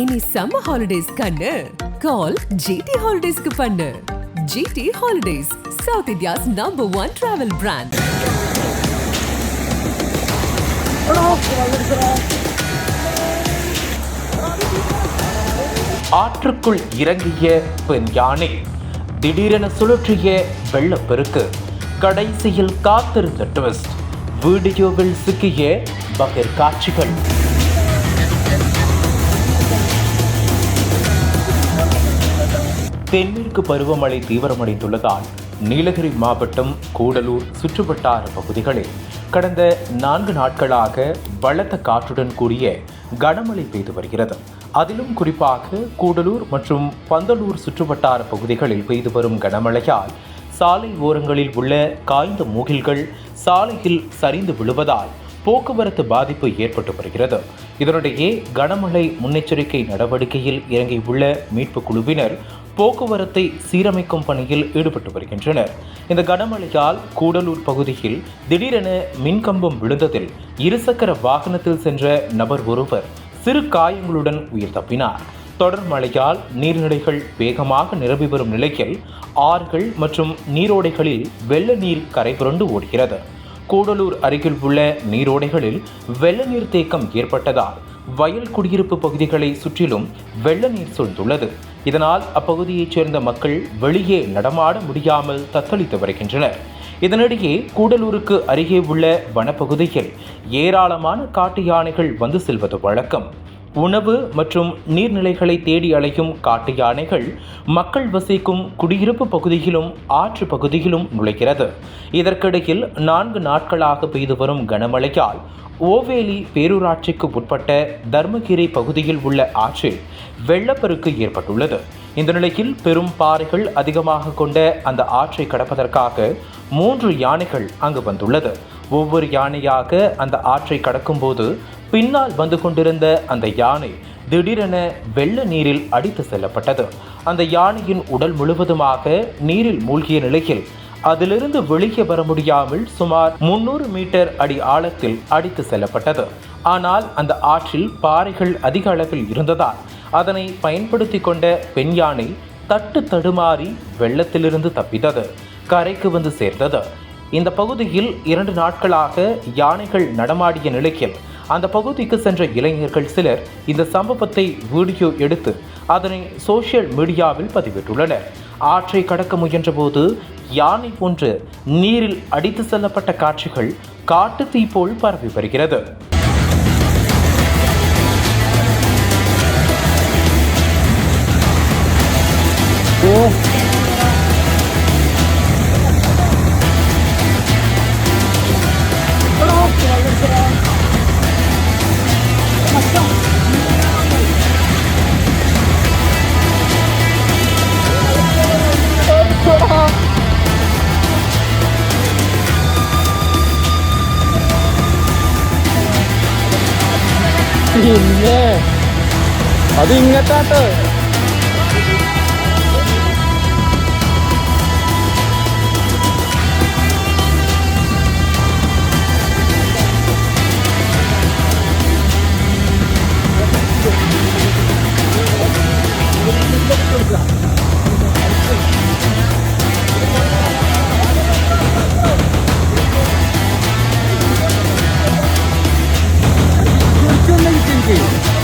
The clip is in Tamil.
இனி சம்மர் ஹாலிடேஸ் கண்ணு. கால் ஜிடி ஹாலிடேஸ்க்கு பண்ணு. GT holidays south India's number one travel brand ஆற்றுக்குள் இறங்கிய பெண் யானை திடீரென சுழற்றிய வெள்ளப்பெருக்கு. கடைசியில் காத்திருந்த ட்விஸ்ட் வீடியோவில் சிக்கிய பகிர் காட்சிகள் தென்மேற்கு பருவமழை தீவிரமடைந்துள்ளதால் நீலகிரி மாவட்டம் கூடலூர் சுற்றுவட்டார பகுதிகளில் கடந்த நான்கு நாட்களாக பலத்த காற்றுடன் கூடிய கனமழை பெய்து வருகிறது. அதிலும் குறிப்பாக கூடலூர் மற்றும் பந்தலூர் சுற்றுவட்டார பகுதிகளில் பெய்து வரும் கனமழையால் சாலை ஓரங்களில் உள்ள காய்ந்த மூகில்கள் சாலையில் சரிந்து விழுவதால் போக்குவரத்து பாதிப்பு ஏற்பட்டு வருகிறது. இதனிடையே கனமழை முன்னெச்சரிக்கை நடவடிக்கையில் இறங்கியுள்ள மீட்பு குழுவினர் போக்குவரத்தை சீரமைக்கும் பணியில் ஈடுபட்டு வருகின்றனர். இந்த கனமழையால் கூடலூர் பகுதியில் திடீரென மின்கம்பம் விழுந்ததில் இருசக்கர வாகனத்தில் சென்ற நபர் ஒருவர் சிறு காயங்களுடன் உயிர் தப்பினார். தொடர் மழையால் நீர்நிலைகள் வேகமாக நிரம்பி வரும் நிலையில் ஆறுகள் மற்றும் நீரோடைகளில் வெள்ள நீர் கரை புரண்டு ஓடுகிறது. கூடலூர் அருகில் உள்ள நீரோடைகளில் வெள்ள நீர் தேக்கம் ஏற்பட்டதால் வயல் குடியிருப்பு பகுதிகளை சுற்றிலும் வெள்ள நீர் சூழ்ந்துள்ளது. இதனால் அப்பகுதியைச் சேர்ந்த மக்கள் வெளியே நடமாட முடியாமல் தத்தளித்து வருகின்றனர். இதனிடையே கூடலூருக்கு அருகே உள்ள வனப்பகுதியில் ஏராளமான காட்டு யானைகள் வந்து செல்வது வழக்கம். உணவு மற்றும் நீர்நிலைகளை தேடி அலையும் காட்டு யானைகள் மக்கள் வசிக்கும் குடியிருப்பு பகுதியிலும் ஆற்று பகுதியிலும் நுழைகிறது. இதற்கிடையில் நான்கு நாட்களாக பெய்து வரும் கனமழையால் ஓவேலி பேரூராட்சிக்கு உட்பட்ட தர்மகிரி பகுதியில் உள்ள ஆற்றில் வெள்ளப்பெருக்கு ஏற்பட்டுள்ளது. இந்த நிலையில் பெரும் பாறைகள் அதிகமாக கொண்ட அந்த ஆற்றை கடப்பதற்காக மூன்று யானைகள் அங்கு வந்துள்ளது. ஒவ்வொரு யானையாக அந்த ஆற்றை கடக்கும்போது பின்னால் வந்து கொண்டிருந்த அந்த யானை திடீரென வெள்ள நீரில் அடித்து செல்லப்பட்டது. அந்த யானையின் உடல் முழுவதுமாக நீரில் மூழ்கிய நிலையில் அதிலிருந்து வெளியே வர முடியாமல் சுமார் முன்னூறு மீட்டர் அடி ஆழத்தில் அடித்து செல்லப்பட்டது. ஆனால் அந்த ஆற்றில் பாறைகள் அதிக அளவில் இருந்ததால் அதனை பயன்படுத்தி கொண்ட பெண் யானை தட்டு தடுமாறி வெள்ளத்திலிருந்து தப்பித்தது. கரைக்கு வந்து சேர்ந்தது. இந்த பகுதியில் இரண்டு நாட்களாக யானைகள் நடமாடிய நிலையில் அந்த பகுதிக்கு சென்ற இளைஞர்கள் சிலர் இந்த சம்பவத்தை வீடியோ எடுத்து அதனை சோஷியல் மீடியாவில் பதிவிட்டுள்ளனர். ஆற்றை கடக்க முயன்றபோது யானை போன்று நீரில் அடித்து செல்லப்பட்ட காட்சிகள் காட்டு தீ போல் பரவி வருகிறது. പിന്നെ അത് ഇങ്ങട്ടാട്ട്